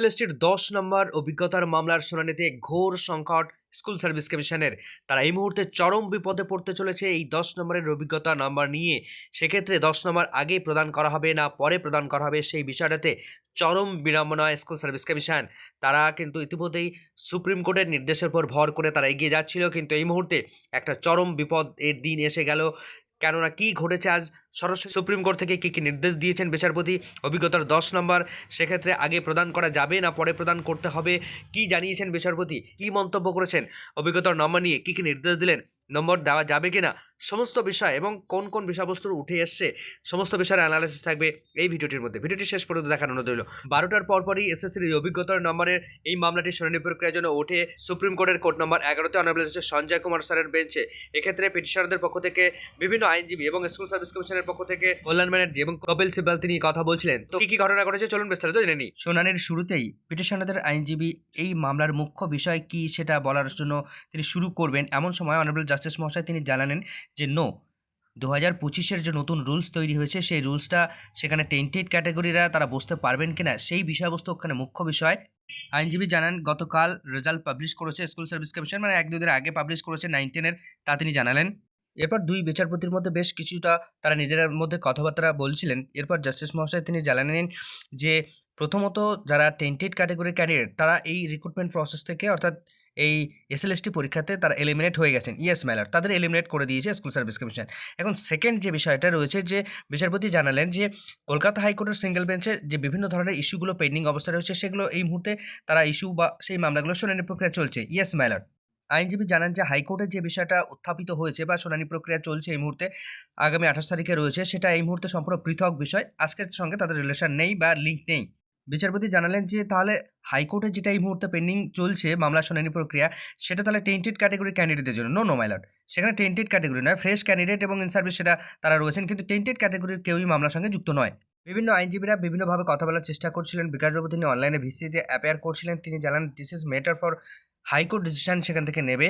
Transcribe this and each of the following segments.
এসএলএসটির দশ নম্বর অভিজ্ঞতার মামলার শুনানিতে ঘোর সংকট স্কুল সার্ভিস কমিশনের। তারা এই মুহূর্তে চরম বিপদে পড়তে চলেছে এই দশ নম্বরের অভিজ্ঞতা নাম্বার নিয়ে। সেক্ষেত্রে দশ নম্বর আগেই প্রদান করা হবে না পরে প্রদান করা হবে সেই বিষয়টাতে চরম বিড়ম্বনা স্কুল সার্ভিস কমিশন। তারা কিন্তু ইতিমধ্যেই সুপ্রিম কোর্টের নির্দেশের উপর ভর করে তারা এগিয়ে যাচ্ছিল। কিন্তু এই মুহূর্তে একটা চরম বিপদ এর দিন এসে গেল। কেননা কি ঘটেছে আজ? সরাসরি সুপ্রিম কোর্ট থেকে কী কী নির্দেশ দিয়েছেন বিচারপতি? অভিজ্ঞতার দশ নম্বর। সেক্ষেত্রে আগে প্রদান করা যাবে না, পরে প্রদান করতে হবে। কি জানিয়েছেন বিচারপতি? কি মন্তব্য করেছেন? অভিজ্ঞতার নম্বর নিয়ে কী কী নির্দেশ দিলেন? নম্বর দেওয়া যাবে কিনা? সমস্ত বিষয় এবং কোন কোন বিষয়বস্তুর উঠে এসছে, সমস্ত বিষয়ের অ্যানালাইসিস থাকবে এই ভিডিওটির মধ্যে। ভিডিওটি শেষ পর্যন্ত দেখানো রইল। বারোটার পরপরই এসএসসির এই অভিজ্ঞতার নম্বরের এই মামলাটি শুনানি প্রক্রিয়ার জন্য ওঠে সুপ্রিম কোর্টের কোর্ট নম্বর এগারোতে অনারেবল জাস্টিস সঞ্জয় কুমার স্যারের বেঞ্চে। এক্ষেত্রে পিটিশনারদের পক্ষ থেকে বিভিন্ন আইনজীবী এবং স্কুল সার্ভিস কমিশনের পক্ষ থেকে কল্যাণ ব্যানার্জি এবং কপিল সিবাল তিনি কথা বলছিলেন। তো কি কি ঘটনা ঘটেছে চলুন বিস্তারিত জেনে নিই। শুনানির শুরুতেই পিটিশনারদের আইনজীবী এই মামলার মুখ্য বিষয় কি সেটা বলার জন্য তিনি শুরু করবেন। এমন সময় অনারেবল জাস্টিস মহাশয় তিনি জানালেন যে নো দু হাজার পঁচিশের যে নতুন রুলস তৈরি হয়েছে, সেই রুলসটা সেখানে টেন্টেড ক্যাটাগরিরা তারা বুঝতে পারবেন কিনা, সেই বিষয়বস্তু ওখানে মুখ্য বিষয়। আইনজীবী জানান, গতকাল রেজাল্ট পাবলিশ করেছে স্কুল সার্ভিস কমিশন মানে এক দুদিন আগে পাবলিশ করেছে নাইন টেনের তা তিনি জানালেন। এরপর দুই বিচারপতির মধ্যে বেশ কিছুটা তারা নিজেদের মধ্যে কথাবার্তা বলছিলেন। এরপর জাস্টিস মহাশয় তিনি জানালেন যে প্রথমত যারা টেন্টেড ক্যাটাগরি ক্যান্ডিডেট তারা এই রিক্রুটমেন্ট প্রসেস থেকে অর্থাৎ এই এসএলএসটি পরীক্ষাতে তারা এলিমিনেট হয়ে গেছেন। ইয়েস ম্যালার তাদের এলিমিনেট করে দিয়েছে স্কুল সার্ভিস কমিশন এখন সেকেন্ড যে বিষয়টা রয়েছে যে বিচারপতি জানালেন যে কলকাতা হাইকোর্টের সিঙ্গেল বেঞ্চে যে বিভিন্ন ধরনের ইস্যুগুলো পেন্ডিং অবস্থায় রয়েছে, সেগুলো এই মুহূর্তে তারা ইস্যু বা সেই মামলাগুলো শুনানি প্রক্রিয়া চলছে। ইয়েস ম্যালার আইনজীবী জানান যে হাইকোর্টের যে বিষয়টা উত্থাপিত হয়েছে বা শুনানি প্রক্রিয়া চলছে এই মুহূর্তে আগামী আঠাশ তারিখে রয়েছে, সেটা এই মুহূর্তে সম্পূর্ণ পৃথক বিষয়। আজকের সঙ্গে তাদের রিলেশন নেই বা লিঙ্ক নেই। বিচারপতি জানালেন যে তাহলে হাইকোর্টে যেটা এই মুহূর্তে পেন্ডিং চলছে মামলা শুনানি প্রক্রিয়া, সেটা তাহলে টেন্টেড ক্যাটাগরি ক্যান্ডিডেটদের জন্য। নো নো মাইলট সেখানে টেন্টেড ক্যাটাগরি নয় ফ্রেশ ক্যান্ডিডেট এবং ইন সার্ভিস সেটা তারা রয়েছেন, কিন্তু টেন্টেড ক্যাটাগরির কেউই মামলার সঙ্গে যুক্ত নয়। বিভিন্ন আইনজীবীরা বিভিন্নভাবে কথা বলার চেষ্টা করছিলেন। বিকাশবাবু তিনি অনলাইনে ভিসিতে অ্যাপেয়ার করছিলেন। তিনি জানান this is matter for high court decision সেখান থেকে নেবে।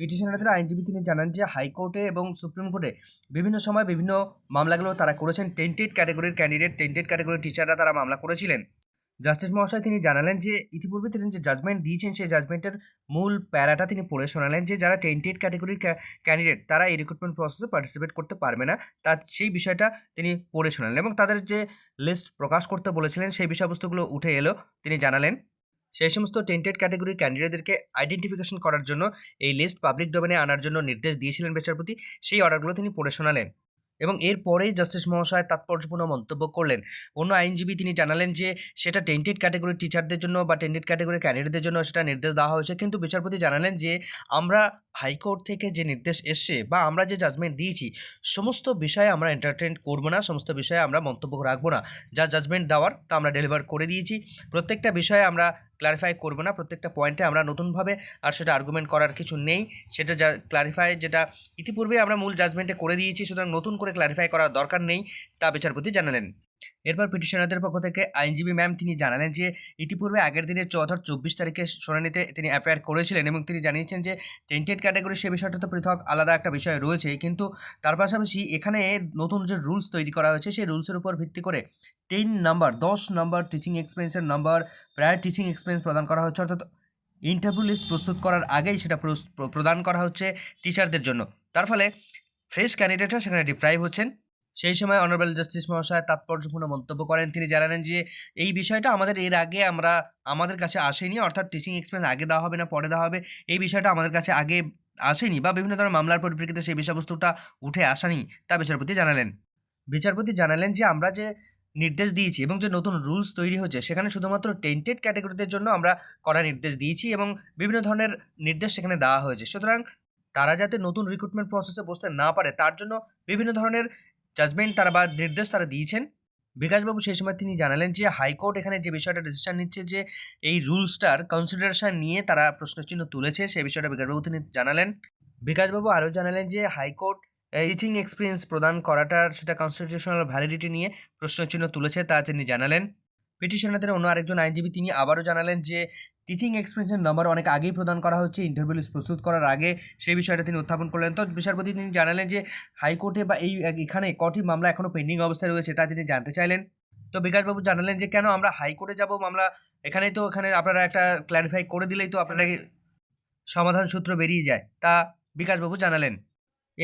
পিটিশনারদের আইনজীবী তিনি জানান যে হাইকোর্টে এবং সুপ্রিম কোর্টে বিভিন্ন সময় বিভিন্ন মামলাগুলো তারা করেছেন। টেন্টেড ক্যাটাগরির ক্যান্ডিডেট টেন্টেড ক্যাটাগরির টিচাররা তারা মামলা করেছিলেন। জাস্টিস মহাশয় তিনি জানালেন যে, ইতিপূর্বে তিনি যে জাজমেন্ট দিয়েছেন, সেই জাজমেন্টের মূল প্যারাটা তিনি পড়ে শোনালেন যে, যারা টেন্টেড ক্যাটাগরির ক্যান্ডিডেট তারা এই রিক্রুটমেন্ট প্রসেসে পার্টিসিপেট করতে পারবে না। তার সেই বিষয়টা তিনি পড়ে শোনালেন এবং তাদের যে লিস্ট প্রকাশ করতে বলেছিলেন, সেই বিষয়বস্তুগুলো উঠে এলো, তিনি জানালেন। সেই সমস্ত টেন্টেড ক্যাটাগরির ক্যান্ডিডেটদেরকে আইডেন্টিফিকেশন করার জন্য, এই লিস্ট পাবলিক ডোমেনে আনার জন্য নির্দেশ দিয়েছিলেন বিচারপতি। সেই অর্ডারগুলো তিনি পড়ে শোনালেন। এবং এরপরেই জাস্টিস মহাশয় তাৎপর্যপূর্ণ মন্তব্য করলেন। অন্য আইনজীবী তিনি জানালেন যে, সেটা টেন্টেড ক্যাটাগরির টিচারদের জন্য বা টেন্টেড ক্যাটাগরির ক্যান্ডিডেটদের জন্য সেটা নির্দেশ দেওয়া হয়েছে। কিন্তু বিচারপতি জানালেন যে, আমরা হাইকোর্ট থেকে যে নির্দেশ এসছে বা আমরা যে জাজমেন্ট দিয়েছি, সমস্ত বিষয়ে আমরা এন্টারটেন করব না, সমস্ত বিষয়ে আমরা মন্তব্য রাখব না। যা জাজমেন্ট দেওয়ার তা আমরা ডেলিভার করে দিয়েছি। প্রত্যেকটা বিষয়ে আমরা ক্লারিফাই করব না, প্রত্যেকটা পয়েন্টে আমরা নতুনভাবে আর সেটা আর্গুমেন্ট করার কিছু নেই। সেটা যা ক্লারিফাই যেটা ইতিপূর্বে আমরা মূল জাজমেন্টে করে দিয়েছি, সুতরাং নতুন করে ক্লারিফাই করার দরকার নেই, তা বিচারপতি জানালেন। এরপর পিটিশনারদের পক্ষ থেকে আইনজীবী ম্যাম তিনি জানালেন যে, ইতিপূর্বে আগের দিনে অর্থাৎ চব্বিশ তারিখে শুনানিতে তিনি অ্যাপেয়ার করেছিলেন এবং তিনি জানিয়েছেন যে টেন্টেড ক্যাটাগরি সে বিষয়টা তো পৃথক, আলাদা একটা বিষয় রয়েছে। কিন্তু তার পাশাপাশি এখানে নতুন যে রুলস তৈরি করা হয়েছে, সেই রুলসের উপর ভিত্তি করে টেন নাম্বার দশ নাম্বার টিচিং এক্সপিরিয়েন্সের নাম্বার প্রায় টিচিং এক্সপিরিয়েন্স প্রদান করা হচ্ছে। অর্থাৎ ইন্টারভিউ লিস্ট প্রস্তুত করার আগেই সেটা প্রদান করা হচ্ছে টিচারদের জন্য। তার ফলে ফ্রেশ ক্যান্ডিডেটরা সেখানে ডিপ্রাইভ হচ্ছেন। সেই সময় অনারেবল জাস্টিস মহাশয় তাৎপর্যপূর্ণ মন্তব্য করেন। তিনি জানালেন যে, এই বিষয়টা আমাদের এর আগে আমরা আমাদের কাছে আসেনি, অর্থাৎ টিচিং এক্সপিরিয়েন্স আগে দেওয়া হবে না, পরে দেওয়া হবে। এই বিষয়টা আমাদের কাছে আগে আসেনি বা বিভিন্ন ধরনের মামলার পরিপ্রেক্ষিতে সেই বিষয়বস্তুটা উঠে আসেনি, তা বিচারপতি জানালেন। বিচারপতি জানালেন যে, আমরা যে নির্দেশ দিয়েছি এবং যে নতুন রুলস তৈরি হচ্ছে সেখানে শুধুমাত্র টেন্টেড ক্যাটাগরিদের জন্য আমরা করা নির্দেশ দিয়েছি এবং বিভিন্ন ধরনের নির্দেশ সেখানে দেওয়া হয়েছে। সুতরাং তারা যাতে নতুন রিক্রুটমেন্ট প্রসেসে বসতে না পারে, তার জন্য বিভিন্ন ধরনের জাজমেন্ট তারা বা নির্দেশ তারা দিয়েছেন। বিকাশবাবু সেই সময় তিনি জানালেন যে, হাইকোর্ট এখানে যে বিষয়টা ডিসিশন নিচ্ছে যে, এই রুলসটার কনসিডারেশন নিয়ে তারা প্রশ্নচিহ্ন তুলেছে, সেই বিষয়টা বিকাশবাবু তিনি জানালেন। বিকাশবাবু আরও জানালেন যে, হাইকোর্ট টিচিং এক্সপিরিয়েন্স প্রদান করাটার সেটা কনস্টিটিউশনাল ভ্যালিডিটি নিয়ে প্রশ্নচিহ্ন তুলেছে তা তিনি জানালেন। পিটিশনারদের অন্য আরেকজন আইনজীবী তিনি আবারও জানালেন যে টিচিং এক্সপিরিয়েন্সের নাম্বার অনেক আগেই প্রদান করা হচ্ছে ইন্টারভিউ প্রস্তুত করার আগে সেই বিষয়টা তিনি উত্থাপন করলেন। তো বিচারপতি তিনি জানালেন যে, হাইকোর্টে বা এই এখানে কটি মামলা এখনও পেন্ডিং অবস্থায় রয়েছে তা তিনি জানতে চাইলেন। তো বিকাশবাবু জানালেন যে, কেন আমরা হাইকোর্টে যাব মামলা? এখানেই তো এখানে আপনারা একটা ক্ল্যারিফাই করে দিলেই তো আপনারা সমাধান সূত্র বেরিয়ে যায়। তা বিকাশবাবু জানালেন।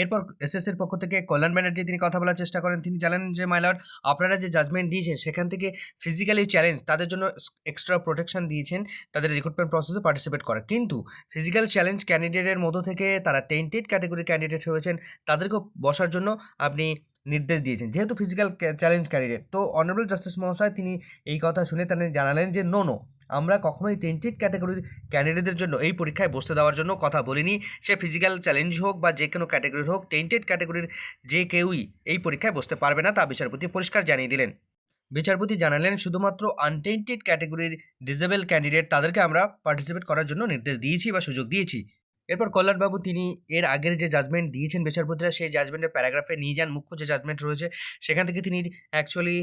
এরপর এসএসসির পক্ষ থেকে কল্যাণ ব্যানার্জি তিনি কথা বলার চেষ্টা করেন। তিনি জানালেন যে মাইলর আপনারা যে জাজমেন্ট দিয়েছেন, সেখান থেকে ফিজিক্যালি চ্যালেঞ্জ তাদের জন্য এক্সট্রা প্রোটেকশন দিয়েছেন, তাদের রিক্রুটমেন্ট প্রসেসে পার্টিসিপেট করে। কিন্তু ফিজিক্যাল চ্যালেঞ্জ ক্যান্ডিডেটের মধ্য থেকে তারা টেন্টেড ক্যাটাগরি ক্যান্ডিডেট হয়েছেন, তাদেরকেও বসার জন্য আপনি নির্দেশ দিয়েছেন। যেহেতু ফিজিক্যাল চ্যালেঞ্জ ক্যান্ডিডেট তো অনারেবল জাস্টিস মহাশয় তিনি এই কথা শুনে তাহলে জানালেন যে নো নো আমরা কখনোই টেন্টেড ক্যাটাগরির ক্যান্ডিডেটদের জন্য এই পরীক্ষায় বসতে দেওয়ার জন্য কথা বলিনি। সে ফিজিক্যাল চ্যালেঞ্জ হোক বা যে কোনো ক্যাটাগরির হোক টেন্টেড ক্যাটাগরির যে কেউই এই পরীক্ষায় বসতে পারবে না তা বিচারপতি পরিষ্কার জানিয়ে দিলেন। বিচারপতি জানালেন, শুধুমাত্র আনটেন্টেড ক্যাটাগরির ডিসেবল ক্যান্ডিডেট তাদেরকে আমরা পার্টিসিপেট করার জন্য নির্দেশ দিয়েছি বা সুযোগ দিয়েছি। এরপর কল্যাণবাবু তিনি এর আগের যে জাজমেন্ট দিয়েছেন বিচারপতিরা, সেই জাজমেন্টের প্যারাগ্রাফে নিয়ে যান। মুখ্য যে জাজমেন্ট রয়েছে, সেখান থেকে তিনি অ্যাকচুয়ালি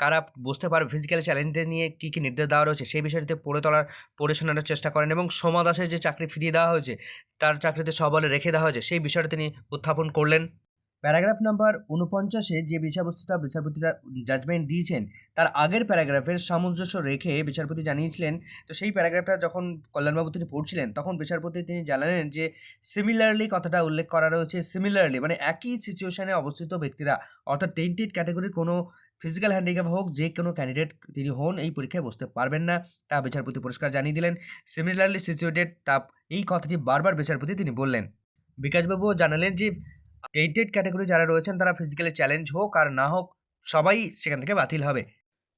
কারা বুঝতে পারবে ফিজিক্যাল চ্যালেঞ্জের নিয়ে কী কী নির্দেশ দেওয়া রয়েছে, সেই বিষয়টিতে পড়ে তোলার, পড়ে শোনানোর চেষ্টা করেন এবং সোমা দাসের যে চাকরি ফিরিয়ে দেওয়া হয়েছে, তার চাকরিতে সবলে রেখে দেওয়া হয়েছে, সেই বিষয়টা তিনি উত্থাপন করলেন। প্যারাগ্রাফ নাম্বার উনপঞ্চাশে যে বিষয়বস্তুটা বিচারপতিরা জাজমেন্ট দিয়েছেন, তার আগের প্যারাগ্রাফের সামঞ্জস্য রেখে বিচারপতি জানিয়েছিলেন, তো সেই প্যারাগ্রাফটা যখন কল্যাণবাবু তিনি পড়ছিলেন, তখন বিচারপতি তিনি জানালেন যে সিমিলারলি কথাটা উল্লেখ করা রয়েছে সিমিলারলি মানে একই সিচুয়েশনে অবস্থিত ব্যক্তিরা, অর্থাৎ টেন্টেড ক্যাটাগরির কোনো ফিজিক্যাল হ্যান্ডিক্যাপ হোক, যে কোনো ক্যান্ডিডেট তিনি হন, এই পরীক্ষায় বসতে পারবেন না। তা বিচারপতি পুরস্কার জানিয়ে দিলেন। সিমিলারলি সিচুয়েটেড তা এই কথাটি বারবার বিচারপতি তিনি বললেন। বিকাশবাবুও জানালেন যে টেন্টেড ক্যাটাগরি যারা রয়েছেন, তারা ফিজিক্যালি চ্যালেঞ্জ হোক আর না হোক, সবাই সেখান থেকে বাতিল হবে।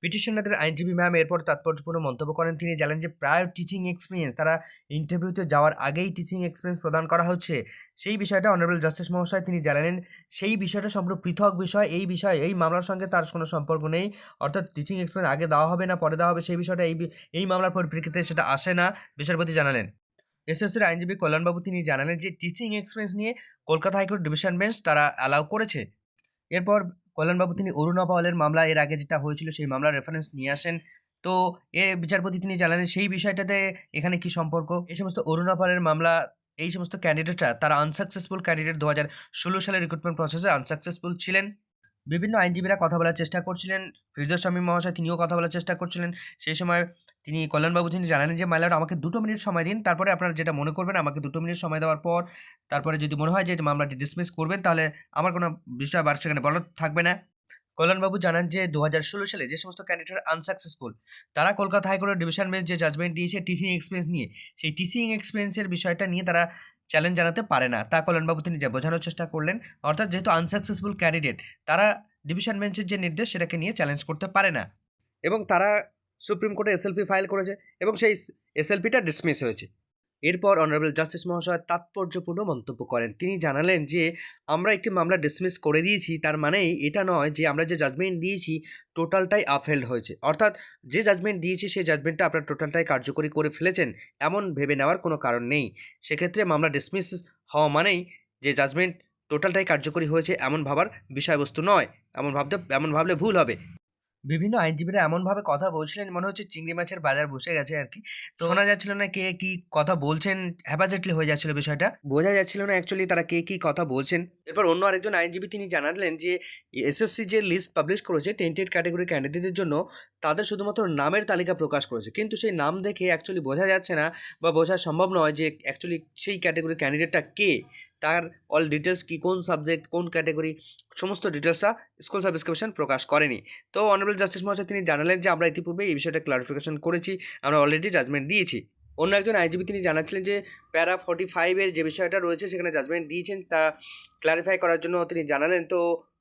পিটিশনারদের আইনজীবী ম্যাম এরপর তাৎপর্যপূর্ণ মন্তব্য করেন। তিনি জানেন যে, প্রায় টিচিং এক্সপিরিয়েন্স তারা ইন্টারভিউতে যাওয়ার আগেই টিচিং এক্সপিরিয়েন্স প্রদান করা হচ্ছে। সেই বিষয়টা অনারেবল জাস্টিস মহাশয় তিনি জানালেন, সেই বিষয়টা সম্পূর্ণ পৃথক বিষয়, এই বিষয়, এই মামলার সঙ্গে তার কোনো সম্পর্ক নেই। অর্থাৎ টিচিং এক্সপিরিয়েন্স আগে দেওয়া হবে না, পরে দেওয়া হবে। সেই বিষয়টা এই এই মামলার পরিপ্রেক্ষিতে সেটা আসে না। বিচারপতি জানালেন। এসএসসির আইনজীবী কল্যাণবাবু তিনি জানালেন যে টিচিং এক্সপিরিয়েন্স নিয়ে Kolkata high court division bench তারা অ্যালাউ করেছে। এরপর কল্যাণবাবু তিনি অরুণা পাওয়ালের মামলা, এর আগে যেটা হয়েছিল সেই মামলার রেফারেন্স নিয়ে আসেন। তো এ বিচারপতি তিনি জানালেন, সেই বিষয়টাতে এখানে কি সম্পর্ক? এই সমস্ত অরুণা পাওয়ালের মামলা, এই সমস্ত ক্যান্ডিডেটরা তারা আনসাকসেসফুল ক্যান্ডিডেট দু হাজার ষোলো সালের রিক্রুটমেন্ট প্রসেসে আনসাকসেসফুল ছিলেন। বিভিন্ন আইনজীবীরা কথা বলার চেষ্টা করছিলেন। ফিরদোস স্বামী মহাশয় তিনিও কথা বলার চেষ্টা করছিলেন। সেই সময় তিনি কল্যাণবাবু তিনি জানালেন যে মাইলার আমাকে দুটো মিনিট সময় দিন। তারপরে আপনারা যেটা মনে করবেন, আমাকে দুটো মিনিট সময় দেওয়ার পর, তারপরে যদি মনে হয় যে, মামলাটি ডিসমিস করবেন, তাহলে আমার কোনো বিষয় বার সেখানে বলার থাকবে না। কল্যাণবাবু জানান যে দু হাজার ষোলো সালে যে সমস্ত ক্যান্ডিডেট আনসাকসেসফুল তারা কলকাতা হাইকোর্টের ডিভিশন বেঞ্চ যে জাজমেন্ট দিয়েছে টিচিং এক্সপিরিয়েন্স নিয়ে। সেই টিচিং এক্সপিরিয়েন্সের বিষয়টা নিয়ে তারা চ্যালেঞ্জ জানাতে পারে না। তা কল্যাণবাবু তিনি যা বোঝানোর চেষ্টা করলেন, অর্থাৎ যেহেতু আনসাকসেসফুল ক্যান্ডিডেট তারা ডিভিশন বেঞ্চের যে নির্দেশ, সেটাকে নিয়ে চ্যালেঞ্জ করতে পারে না। এবং তারা সুপ্রিম কোর্টে এসএলপি ফাইল করেছে এবং সেই এসএলপিটা ডিসমিস হয়েছে। এরপর অনারেবল জাস্টিস মহাশয় তাৎপর্যপূর্ণ মন্তব্য করেন। তিনি জানালেন যে, আমরা একটি মামলা ডিসমিস করে দিয়েছি, তার মানে এটা নয় যে, আমরা যে জাজমেন্ট দিয়েছি টোটালটাই আফেল্ড হয়েছে। অর্থাৎ যে জাজমেন্ট দিয়েছি, সেই জাজমেন্টটা আপনার টোটালটাই কার্যকরী করে ফেলেছেন, এমন ভেবে নেওয়ার কোনো কারণ নেই। সেক্ষেত্রে মামলা ডিসমিস হওয়া মানেই যে জাজমেন্ট টোটালটাই কার্যকরী হয়েছে, এমন ভাবার বিষয়বস্তু নয়। এমন ভাবতে, এমন ভাবলে ভুল হবে। বিভিন্ন আইনজীবীরা এমনভাবে কথা বলছিলেন মনে হচ্ছে চিংড়ি মাছের বাজার বসে গেছে আর কি। তো শোনা যাচ্ছিল না কে কি কথা বলছেন হ্যাপাজেটলি হয়ে যাচ্ছিল বিষয়টা? বোঝা যাচ্ছিল না অ্যাকচুয়ালি তারা কে কি কথা বলছেন। এরপর অন্য আরেকজন আইনজীবী তিনি জানালেন যে এসএসসি যে লিস্ট পাবলিশ করেছে টেন্টেড ক্যাটাগরি ক্যান্ডিডেটদের জন্য তাদের শুধুমাত্র নামের তালিকা প্রকাশ করেছে। কিন্তু সেই নাম দেখে অ্যাকচুয়ালি বোঝা যাচ্ছে না বা বোঝা সম্ভব নয় যে অ্যাকচুয়ালি সেই ক্যাটাগরির ক্যান্ডিডেটটা কে। তার অল ডিটেলস কি, কোন সাবজেক্ট কোন ক্যাটাগরি সমস্ত ডিটেলসটা স্কুল সার্ভিস কমিশন প্রকাশ করেনি। তো অনারেবল জাস্টিস মহাশয়, তিনি জানালেন যে আমরা ইতিপূর্বে এই বিষয়টা ক্লারিফিকেশন করেছি, আমরা অলরেডি জাজমেন্ট দিয়েছি। অন্য একজন আইনজীবী তিনি জানাচ্ছিলেন যে প্যারা ফর্টি ফাইভের যে বিষয়টা রয়েছে, সেখানে জাজমেন্ট দিয়েছেন, তা ক্লারিফাই করার জন্য তিনি জানালেন। তো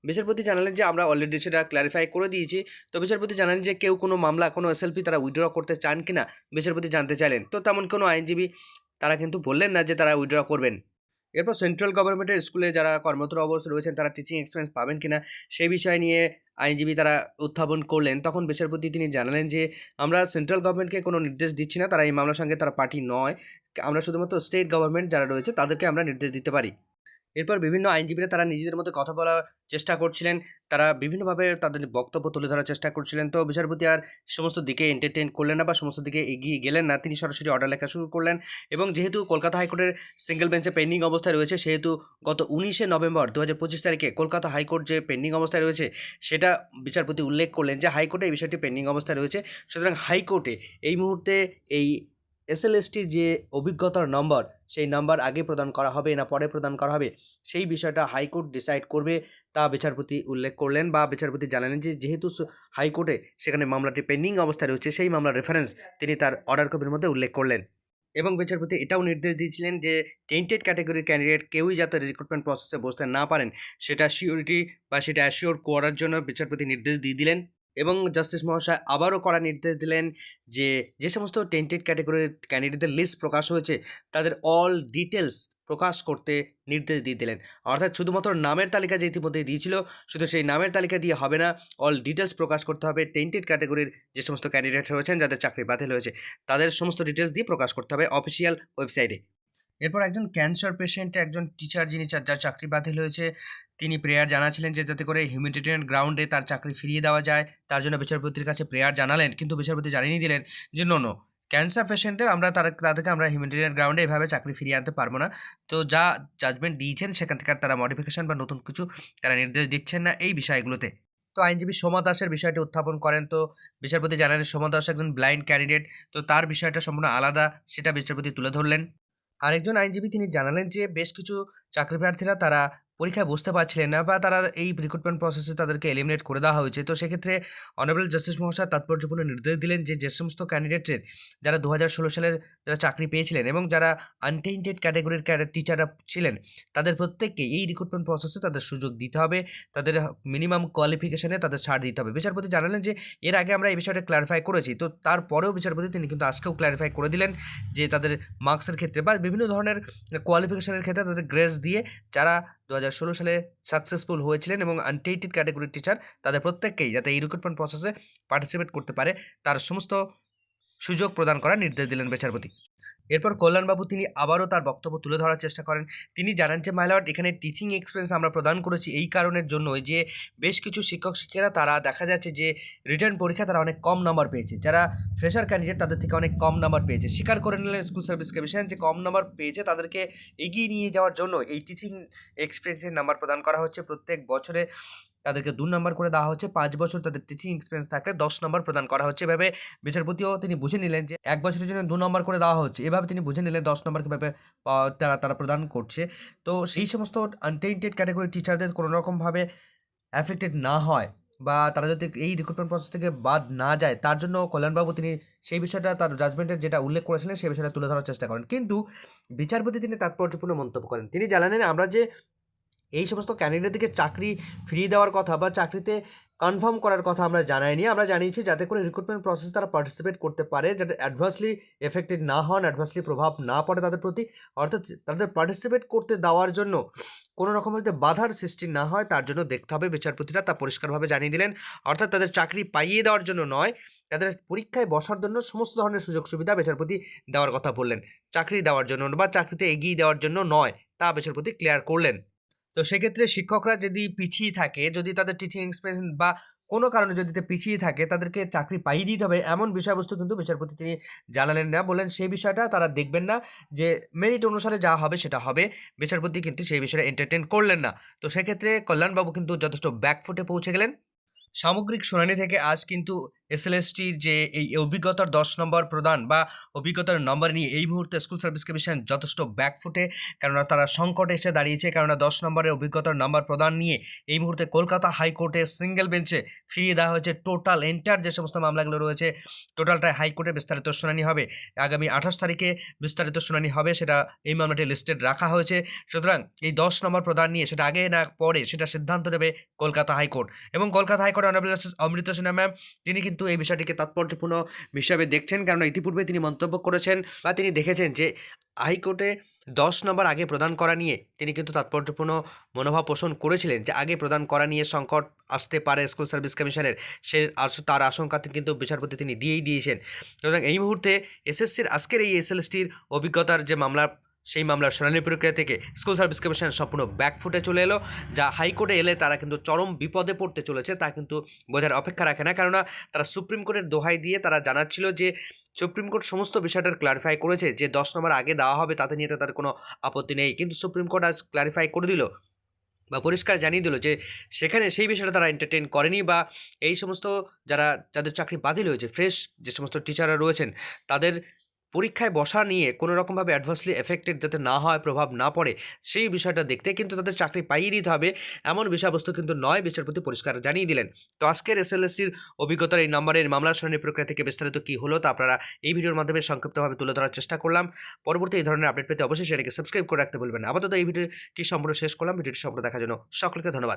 বিচারপতি জানালেন যে আমরা অলরেডি সেটা ক্লারিফাই করে দিয়েছি। তো বিচারপতি জানালেন যে কেউ কোনো মামলা, কোনো এসএলপি তারা উইথড্র করতে চান কি না বিচারপতি জানতে চাইলেন। তো তেমন কোনো আইনজীবী তারা কিন্তু বললেন না যে তারা উইথড্র করবেন। এরপর সেন্ট্রাল গভর্নমেন্টের স্কুলে যারা কর্মরত অবস্থায় রয়েছেন, তারা টিচিং এক্সপিরিয়েন্স পাবেন কিনা সেই বিষয় নিয়ে আইনজীবী তারা উত্থাপন করলেন। তখন বিচারপতি তিনি জানালেন যে, আমরা সেন্ট্রাল গভর্নমেন্টকে কোনো নির্দেশ দিচ্ছি না, তারা এই মামলার সঙ্গে তারা পার্টি নয়। আমরা শুধুমাত্র স্টেট গভর্নমেন্ট যারা রয়েছে, তাদেরকে আমরা নির্দেশ দিতে পারি। এরপর বিভিন্ন আইনজীবীরা তারা নিজেদের মধ্যে কথা বলার চেষ্টা করছিলেন। তারা বিভিন্নভাবে তাদের বক্তব্য তুলে ধরার চেষ্টা করছিলেন। তো বিচারপতি আর সমস্ত দিকে এন্টারটেন করলেন না বা সমস্ত দিকে এগিয়ে গেলেন না, তিনি সরাসরি অর্ডার লেখা শুরু করলেন। এবং যেহেতু কলকাতা হাইকোর্টের সিঙ্গেল বেঞ্চে পেন্ডিং অবস্থায় রয়েছে, সেহেতু গত উনিশে নভেম্বর দু হাজার পঁচিশ তারিখে কলকাতা হাইকোর্ট যে পেন্ডিং অবস্থায় রয়েছে, সেটা বিচারপতি উল্লেখ করলেন যে হাইকোর্টে এই বিষয়টি পেন্ডিং অবস্থায় রয়েছে। সুতরাং হাইকোর্টে এই মুহূর্তে এই এসএলএসটির যে অভিজ্ঞতার নম্বর সেই নাম্বার আগে প্রদান করা হবে না পরে প্রদান করা হবে, সেই বিষয়টা হাইকোর্ট ডিসাইড করবে, তা বিচারপতি উল্লেখ করলেন বা বিচারপতি জানালেন যে যেহেতু হাইকোর্টে সেখানে মামলাটি পেন্ডিং অবস্থায় রয়েছে, সেই মামলার রেফারেন্স তিনি তার অর্ডার কপির মধ্যে উল্লেখ করলেন। এবং বিচারপতি এটাও নির্দেশ দিয়েছিলেন যে টেন্টেড ক্যাটাগরির ক্যান্ডিডেট কেউই যাতে রিক্রুটমেন্ট প্রসেসে বসতে না পারেন, সেটা সিওরিটি বা সেটা অ্যাসিওর করার জন্য বিচারপতি নির্দেশ দিয়ে দিলেন। এবং জাস্টিস মহাশয় আবারও করা নির্দেশ দিলেন যে যে সমস্ত টেন্টেড ক্যাটাগরির ক্যান্ডিডেটদের লিস্ট প্রকাশ হয়েছে, তাদের অল ডিটেলস প্রকাশ করতে নির্দেশ দিয়ে দিলেন। অর্থাৎ শুধুমাত্র নামের তালিকা যে ইতিমধ্যে দিয়েছিল, শুধু সেই নামের তালিকা দিয়ে হবে না অল ডিটেলস প্রকাশ করতে হবে টেন্টেড ক্যাটাগরির যে সমস্ত ক্যান্ডিডেট রয়েছেন, যাদের চাকরি বাতিল হয়েছে, তাদের সমস্ত ডিটেলস দিয়ে প্রকাশ করতে হবে অফিসিয়াল ওয়েবসাইটে এরপর একজন ক্যান্সার পেশেন্ট একজন টিচার যিনি যার চাকরি বাতিল হয়েছে, তিনি প্রেয়ার জানাচ্ছিলেন যে যাতে করে হিউম্যানিটেরিয়ান গ্রাউন্ডে তার চাকরি ফিরিয়ে দেওয়া যায়। তার জন্য বিচারপতির কাছে প্রেয়ার জানালেন, কিন্তু বিচারপতি জানিয়ে দিলেন যে নো নো ক্যান্সার পেশেন্টদের আমরা তার, তাদেরকে আমরা হিউম্যানিটেরিয়ান গ্রাউন্ডে এভাবে চাকরি ফিরিয়ে আনতে পারব না। তো যা জাজমেন্ট দিয়েছেন, সেখান থেকে তারা মডিফিকেশন বা নতুন কিছু তারা নির্দেশ দিচ্ছেন না এই বিষয়গুলোতে। তো আইনজীবী সোমা দাসের বিষয়টি উত্থাপন করেন। তো বিচারপতি জানালেন, সোমা দাস একজন ব্লাইন্ড ক্যান্ডিডেট তো তার বিষয়টা সম্পূর্ণ আলাদা, সেটা বিচারপতি তুলে ধরলেন। আরেকজন আইনজীবী তিনি জানালেন যে বেশ কিছু চাকরি প্রার্থীরা তারা পরীক্ষায় বসতে পারছিলেন না বা তারা এই রিক্রুটমেন্ট প্রসেসে তাদেরকে এলিমিনেট করে দেওয়া হয়েছে। তো সেক্ষেত্রে অনারেবল জাস্টিস মহাশয় তাৎপর্যপূর্ণ নির্দেশ দিলেন যে যে সমস্ত ক্যান্ডিডেটের যারা দু হাজার সালের যারা চাকরি পেয়েছিলেন এবং যারা আনটেন্টেড ক্যাটাগরির টিচাররা ছিলেন, তাদের প্রত্যেককে এই রিক্রুটমেন্ট প্রসেসে তাদের সুযোগ দিতে হবে। তাদের মিনিমাম কোয়ালিফিকেশনে তাদের ছাড় দিতে হবে। বিচারপতি জানালেন যে, এর আগে আমরা এই বিষয়টা ক্লারিফাই করেছি। তো তারপরেও বিচারপতি তিনি কিন্তু আজকেও ক্লারিফাই করে দিলেন যে, তাদের মার্কসের ক্ষেত্রে বা বিভিন্ন ধরনের কোয়ালিফিকেশনের ক্ষেত্রে তাদের গ্রেস দিয়ে যারা দু হাজার ষোলো সালে সাকসেসফুল হয়েছিলেন এবং আনটেইটেড ক্যাটাগরির টিচার তাদের প্রত্যেককেই যাতে এই রিক্রুটমেন্ট প্রসেসে পার্টিসিপেট করতে পারে, তার সমস্ত সুযোগ প্রদান করার নির্দেশ দিলেন বিচারপতি। এরপর কল্যাণবাবু তিনি আবারও তার বক্তব্য তুলে ধরার চেষ্টা করেন। তিনি জানান যে মাইলট এখানে টিচিং এক্সপিরিয়েন্স আমরা প্রদান করেছি এই কারণের জন্যই যে, বেশ কিছু শিক্ষক শিক্ষিকারা তারা দেখা যাচ্ছে যে রিটার্ন পরীক্ষা তারা অনেক কম নাম্বার পেয়েছে। যারা ফ্রেশার ক্যান্ডিডেট তাদের থেকে অনেক কম নাম্বার পেয়েছে। স্বীকার করে নিলেন স্কুল সার্ভিস কমিশন যে, কম নাম্বার পেয়েছে তাদেরকে এগিয়ে নিয়ে যাওয়ার জন্য এই টিচিং এক্সপিরিয়েন্সের নাম্বার প্রদান করা হচ্ছে প্রত্যেক বছরে। তাদেরকে দু নম্বর করে দেওয়া হচ্ছে। পাঁচ বছর তাদের টিচিং এক্সপিরিয়েন্স থাকলে দশ নম্বর প্রদান করা হচ্ছে। এভাবে বিচারপতিও তিনি বুঝে নিলেন যে, এক বছরের জন্য দু নম্বর করে দেওয়া হচ্ছে। এভাবে তিনি বুঝে নিলেন দশ নম্বর কীভাবে তারা তারা প্রদান করছে। তো সেই সমস্ত আনটেন্টেড ক্যাটাগরি টিচারদের কোনো রকমভাবে অ্যাফেক্টেড না হয় বা তারা যদি এই রিক্রুটমেন্ট প্রসেস থেকে বাদ না যায়, তার জন্য কল্যাণবাবু তিনি সেই বিষয়টা, তার জাজমেন্টের যেটা উল্লেখ করেছিলেন, সেই বিষয়টা তুলে ধরার চেষ্টা করেন। কিন্তু বিচারপতি তিনি তাৎপর্যপূর্ণ মন্তব্য করেন। তিনি জানালেন, আমরা যে এই সমস্ত ক্যান্ডিডেটদেরকে চাকরি ফিরিয়ে দেওয়ার কথা বা চাকরিতে কনফার্ম করার কথা আমরা জানাইনি। আমরা জানিয়েছি যাতে করে রিক্রুটমেন্ট প্রসেস তারা পার্টিসিপেট করতে পারে, যাতে অ্যাডভার্সলি এফেক্টেড না হন অ্যাডভার্সলি প্রভাব না পড়ে তাদের প্রতি। অর্থাৎ তাদের পার্টিসিপেট করতে দেওয়ার জন্য কোনো রকমের যাতে বাধার সৃষ্টি না হয়, তার জন্য দেখতে হবে। বিচারপতিরা তা পরিষ্কারভাবে জানিয়ে দিলেন। অর্থাৎ তাদের চাকরি পাইয়ে দেওয়ার জন্য নয়, তাদের পরীক্ষায় বসার জন্য সমস্ত ধরনের সুযোগ সুবিধা বিচারপতি দেওয়ার কথা বললেন। চাকরি দেওয়ার জন্য বা চাকরিতে এগিয়ে দেওয়ার জন্য নয়, তা বিচারপতি ক্লিয়ার করলেন। তো সেক্ষেত্রে শিক্ষকরা যদি পিছিয়ে থাকে, যদি তাদের টিচিং এক্সপিরিয়েন্স বা কোনো কারণে যদি পিছিয়ে থাকে, তাদেরকে চাকরি পাইয়ে দিতে হবে এমন বিষয়বস্তু কিন্তু বিচারপতি তিনি জানালেন না। বলেন সেই বিষয়টা তারা দেখবেন না যে মেরিট অনুসারে যা হবে সেটা হবে। বিচারপতি কিন্তু সেই বিষয়ে এন্টারটেন করলেন না। তো সেক্ষেত্রে কল্যাণবাবু কিন্তু যথেষ্ট ব্যাকফুটে পৌঁছে গেলেন। সামগ্রিক শুনানি থেকে আজ কিন্তু এসএলএসটির যে এই অভিজ্ঞতার দশ নম্বর প্রদান বা অভিজ্ঞতার নম্বর নিয়ে এই মুহূর্তে স্কুল সার্ভিস কমিশন যথেষ্ট ব্যাকফুটে কেননা তারা সংকটে এসে দাঁড়িয়েছে, কেননা দশ নম্বরের অভিজ্ঞতার নম্বর প্রদান নিয়ে এই মুহূর্তে কলকাতা হাইকোর্টে সিঙ্গেল বেঞ্চে ফিরিয়ে দেওয়া হয়েছে টোটাল এন্টার যে সমস্ত মামলাগুলো রয়েছে টোটালটাই হাইকোর্টে বিস্তারিত শুনানি হবে। আগামী আঠাশ তারিখে বিস্তারিত শুনানি হবে, সেটা এই মামলাটি লিস্টেড রাখা হয়েছে। সুতরাং এই দশ নম্বর প্রদান নিয়ে, সেটা আগে না পরে, সেটা সিদ্ধান্ত নেবে কলকাতা হাইকোর্ট। এবং Kolkata high court honourable justice Amrit Sinha ma'am তিনি কিন্তু এই বিষয়টিকে তাৎপর্যপূর্ণ হিসাবে দেখছেন। কারণ ইতিপূর্বে তিনি মন্তব্য করেছেন বা তিনি দেখেছেন যে, হাইকোর্টে দশ নম্বর আগে প্রদান করা নিয়ে তিনি কিন্তু তাৎপর্যপূর্ণ মনোভাব পোষণ করেছিলেন যে, আগে প্রদান করা নিয়ে সংকট আসতে পারে স্কুল সার্ভিস কমিশনের। সে তার আশঙ্কা কিন্তু বিচারপতি তিনি দিয়েই দিয়েছেন। সুতরাং এই মুহূর্তে এসএসসির, আজকের এই এসএলএসটির অভিজ্ঞতার যে মামলা সেই মামলার শুনানি প্রক্রিয়া থেকে স্কুল সার্ভিস কমিশন সম্পূর্ণ ব্যাকফুটে চলে এলো, যা হাইকোর্টে এলে তারা কিন্তু চরম বিপদে পড়তে চলেছে, তা কিন্তু বোঝার অপেক্ষা রাখে না। কেননা তারা সুপ্রিম কোর্টের দোহাই দিয়ে তারা জানাচ্ছিল যে সুপ্রিম কোর্ট সমস্ত বিষয়টার ক্লারিফাই করেছে, যে দশ নম্বর আগে দেওয়া হবে, তাতে নিয়ে তাদের কোনো আপত্তি নেই। কিন্তু সুপ্রিম কোর্ট আজ ক্লারিফাই করে দিল বা পরিষ্কার জানিয়ে দিল যে সেখানে সেই বিষয়টা তারা এন্টারটেন করেনি বা এই সমস্ত যারা, যাদের চাকরি বাতিল হয়েছে ফ্রেশ যে সমস্ত টিচাররা রয়েছেন, তাদের পরীক্ষায় বসা নিয়ে কোনো রকমভাবে অ্যাডভার্সলি এফেক্টেড যাতে না হয়, প্রভাব না পড়ে, সেই বিষয়টা দেখতে কিন্তু তাদের চাকরি পাইয়ে দিতে হবে। এমন বিষয়বস্তু কিন্তু নয়, বিচারপতি পরিষ্কার জানিয়ে দিলেন। তো আজকের এসএলএসটির অভিজ্ঞতার এই নম্বরের মামলার শুনানি প্রক্রিয়া থেকে বিস্তারিত কী হলো তা আপনারা এই ভিডিওর মাধ্যমে সংক্ষিপ্তভাবে তুলে ধরার চেষ্টা করলাম। পরবর্তী এই ধরনের আপডেট পেতে অবশ্যই সেটাকে সাবস্ক্রাইব করে রাখতে বলবেন আপাতত এই ভিডিওটি সম্পূর্ণ শেষ করলাম। ভিডিওটি সম্পূর্ণ দেখার জন্য সকলকে ধন্যবাদ।